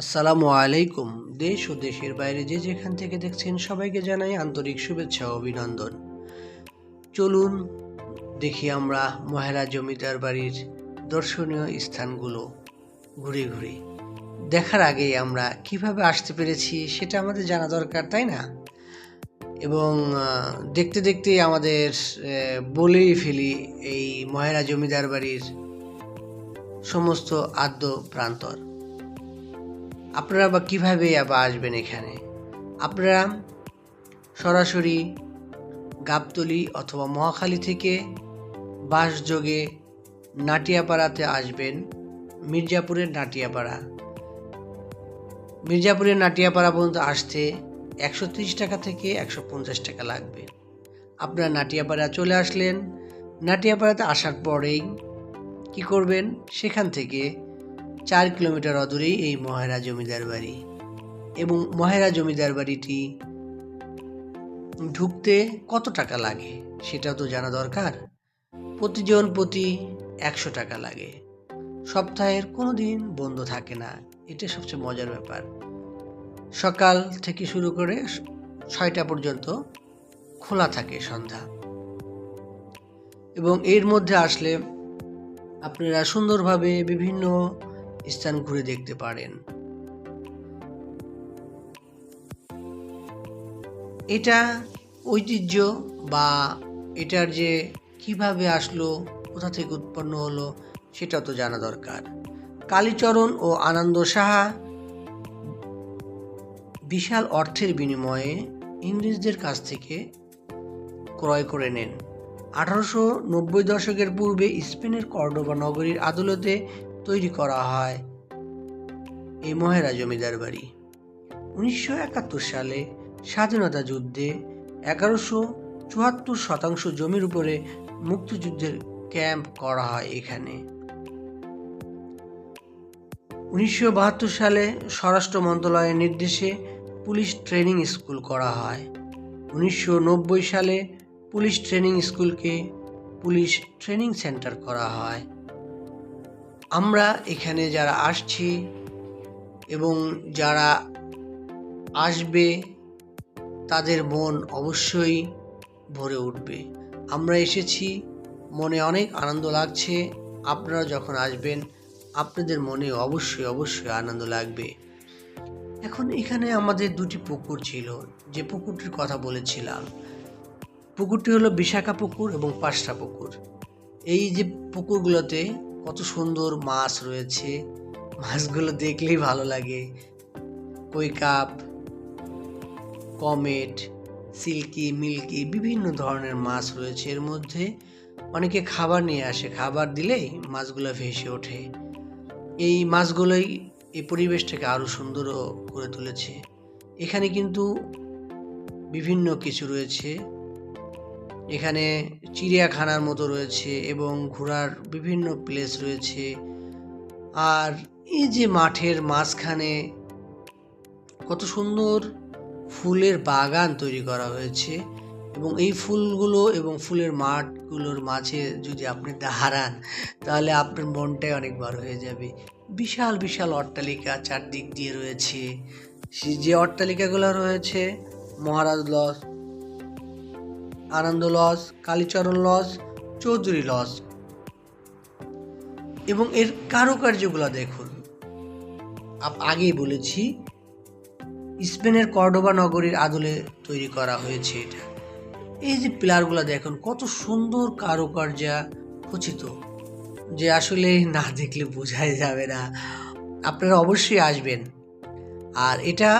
আসসালামু আলাইকুম। দেশ ও দেশের বাইরে যে যেখান থেকে দেখছেন সবাইকে জানাই আন্তরিক শুভেচ্ছা ও অভিনন্দন। চলুন দেখি আমরা মহেরা জমিদার বাড়ির দর্শনীয় স্থানগুলো ঘুরে ঘুরে। দেখার আগেই আমরা কীভাবে আসতে পেরেছি সেটা আমাদের জানা দরকার, তাই না? এবং দেখতে দেখতেই আমাদের বলেই ফেলি এই মহেরা জমিদার বাড়ির সমস্ত আদ্য প্রান্তর। আপনারা বা কীভাবে আবার আসবেন এখানে? আপনারা সরাসরি গাবতলি অথবা মহাখালী থেকে বাসযোগে নাটিয়াপাড়াতে আসবেন, মির্জাপুরের নাটিয়াপাড়া। মির্জাপুরের নাটিয়াপাড়া পর্যন্ত আসতে একশো ত্রিশ টাকা থেকে একশো পঞ্চাশ টাকা লাগবে। আপনারা নাটিয়াপাড়া চলে আসলেন। নাটিয়াপাড়াতে আসার পরেই কি করবেন? সেখান থেকে চার কিলোমিটার অদূরেই এই মহেরা জমিদার বাড়ি এবং মহেরা জমিদার বাড়িটি ঢুকতে কত টাকা লাগে সেটাও তো জানা দরকার। প্রতিজন প্রতি একশো টাকা লাগে। সপ্তাহের কোনো দিন বন্ধ থাকে না। এটা সবচেয়ে মজার ব্যাপার। সকাল থেকে শুরু করে ছয়টা পর্যন্ত খোলা থাকে সন্ধ্যা। এবং এর মধ্যে আসলে আপনারা সুন্দরভাবে বিভিন্ন স্থান ঘুরে দেখতে পারেন। এটা ঐতিহ্য বা এটার যে কীভাবে আসলো, কোথা থেকে উৎপন্ন হলো সেটা তো জানা দরকার। কালীচরণ ও আনন্দ সাহা বিশাল অর্থের বিনিময়ে ইংরেজদের কাছ থেকে ক্রয় করে নেন। আঠারোশো নব্বই দশকের পূর্বে স্পেনের কর্ডোবা নগরীর আদালতে তৈরি করা হয়। এই মহেরা জমিদার বাড়ি। উনিশশো একাত্তর সালে স্বাধীনতা যুদ্ধে এগারোশো চুয়াত্তর শতাংশ জমির উপরে মুক্তিযুদ্ধের ক্যাম্প করা হয় এখানে। উনিশশো বাহাত্তর সালে স্বরাষ্ট্র মন্ত্রণালয়ের নির্দেশে পুলিশ ট্রেনিং স্কুল করা হয়। উনিশশো নব্বই সালে পুলিশ ট্রেনিং স্কুলকে পুলিশ ট্রেনিং সেন্টার করা হয়। আমরা এখানে যারা আসছি এবং যারা আসবে, তাদের মন অবশ্যই ভরে উঠবে। আমরা এসেছি, মনে অনেক আনন্দ লাগছে। আপনারা যখন আসবেন, আপনাদের মনে অবশ্যই অবশ্যই আনন্দ লাগবে। এখন এখানে আমাদের দুটি পুকুর ছিল, যে পুকুরটির কথা বলেছিলাম। পুকুরটি হলো বিশাখা পুকুর এবং পাঁচটা পুকুর। এই যে পুকুরগুলোতে কত সুন্দর মাছ রয়েছে। মাছগুলো দেখলেই ভালো লাগে। কই কাপ, কমেট, সিল্কি, মিল্কি বিভিন্ন ধরনের মাছ রয়েছে। এর মধ্যে অনেকে খাবার নিয়ে আসে। খাবার দিলেই মাছগুলো ভেসে ওঠে। এই মাছগুলোই এই পরিবেশটাকে আরও সুন্দর করে তুলেছে। এখানে কিন্তু বিভিন্ন কিছু রয়েছে। এখানে চিড়িয়াখানার মতো রয়েছে এবং ঘোরার বিভিন্ন প্লেস রয়েছে। আর এই যে মাঠের মাঝখানে কত সুন্দর ফুলের বাগান তৈরি করা হয়েছে এবং এই ফুলগুলো এবং ফুলের মাঠগুলোর মাঝে যদি আপনি দাঁড়ান, তাহলে আপনার মনটাই অনেক বড় হয়ে যাবে। বিশাল বিশাল অট্টালিকা চারদিক দিয়ে রয়েছে। যে অট্টালিকাগুলো রয়েছে, Maharaj lodge Ananda lodge Kalicharan lodge Chowdhury lodge এবং এর কারুকার্যগুলো দেখুন। আগেই বলেছি, স্পেনের কর্ডোবা নগরীর আদলে তৈরি করা হয়েছে এটা। এই যে পিলারগুলো দেখুন, কত সুন্দর কারুকার্যা খচিত যে আসলে না দেখলে বোঝাই যাবে না। আপনারা অবশ্যই আসবেন। আর এটা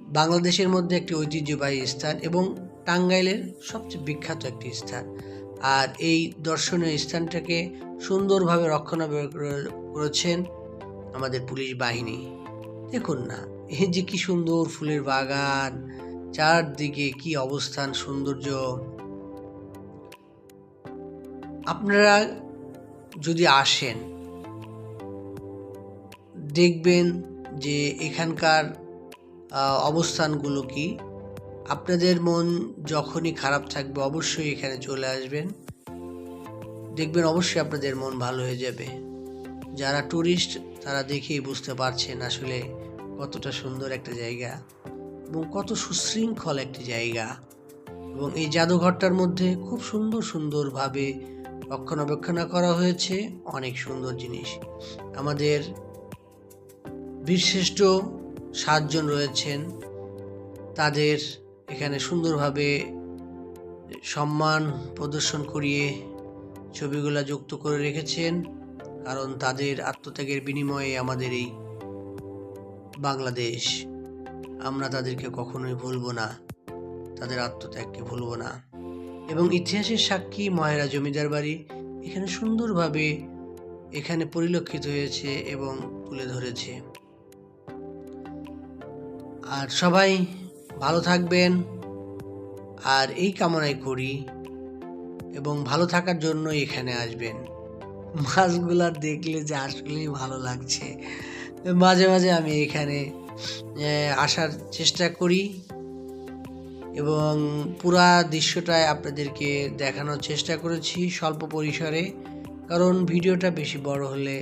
বাংলাদেশের মধ্যে একটি ঐতিহ্যবাহী স্থান এবং টাঙ্গাইলের সবচেয়ে বিখ্যাত একটি স্থান। আর এই দর্শনীয় স্থানটাকে সুন্দরভাবে রক্ষণাবেক্ষণ করেছেন আমাদের পুলিশ বাহিনী। দেখুন না, এই যে কি সুন্দর ফুলের বাগান, চারদিকে কি অবস্থান, সৌন্দর্য। আপনারা যদি আসেন, দেখবেন যে এখানকার অবস্থানগুলো কি। আপনাদের মন যখনই খারাপ থাকবে, অবশ্যই এখানে চলে আসবেন। দেখবেন অবশ্যই আপনাদের মন ভালো হয়ে যাবে। যারা ট্যুরিস্ট তারা দেখেই বুঝতে পারছেন আসলে কতটা সুন্দর একটা জায়গা এবং কত সুশৃঙ্খল একটি জায়গা এবং এই জাদুঘরটার মধ্যে খুব সুন্দর সুন্দরভাবে রক্ষণাবেক্ষণা করা হয়েছে। অনেক সুন্দর জিনিস। আমাদের বীরশ্রেষ্ঠ সাতজন রয়েছেন। তাদের এখানে সুন্দরভাবে সম্মান প্রদর্শন করিয়ে ছবিগুলা যুক্ত করে রেখেছেন, কারণ তাদের আত্মত্যাগের বিনিময়ে আমাদের এই বাংলাদেশ। আমরা তাদেরকে কখনোই ভুলবো না, তাদের আত্মত্যাগকে ভুলব না। এবং ইতিহাসের সাক্ষী ময়রা জমিদার বাড়ি এখানে সুন্দরভাবে এখানে পরিলক্ষিত হয়েছে এবং তুলে ধরেছে। আর সবাই ভালো থাকবেন। আর এই কামনাই করি এবং ভালো থাকার জন্য এখানে আসবেন। মাছগুলা দেখলে যে আসলেই ভালো লাগছে। মাঝে মাঝে আমি এখানে আসার চেষ্টা করি এবং পুরা দৃশ্যটায় আপনাদেরকে দেখানোর চেষ্টা করেছি স্বল্প পরিসরে। কারণ ভিডিওটা বেশি বড় হলে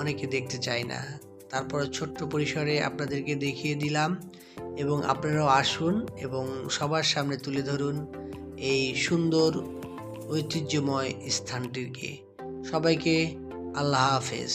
অনেকে দেখতে চায় না। তারপরে ছোট্ট পরিসরে আপনাদেরকে দেখিয়ে দিলাম এবং আপনারাও আসুন এবং সবার সামনে তুলে ধরুন এই সুন্দর, ঐতিহ্যময় স্থানটিকে। সবাইকে আল্লাহ হাফেজ।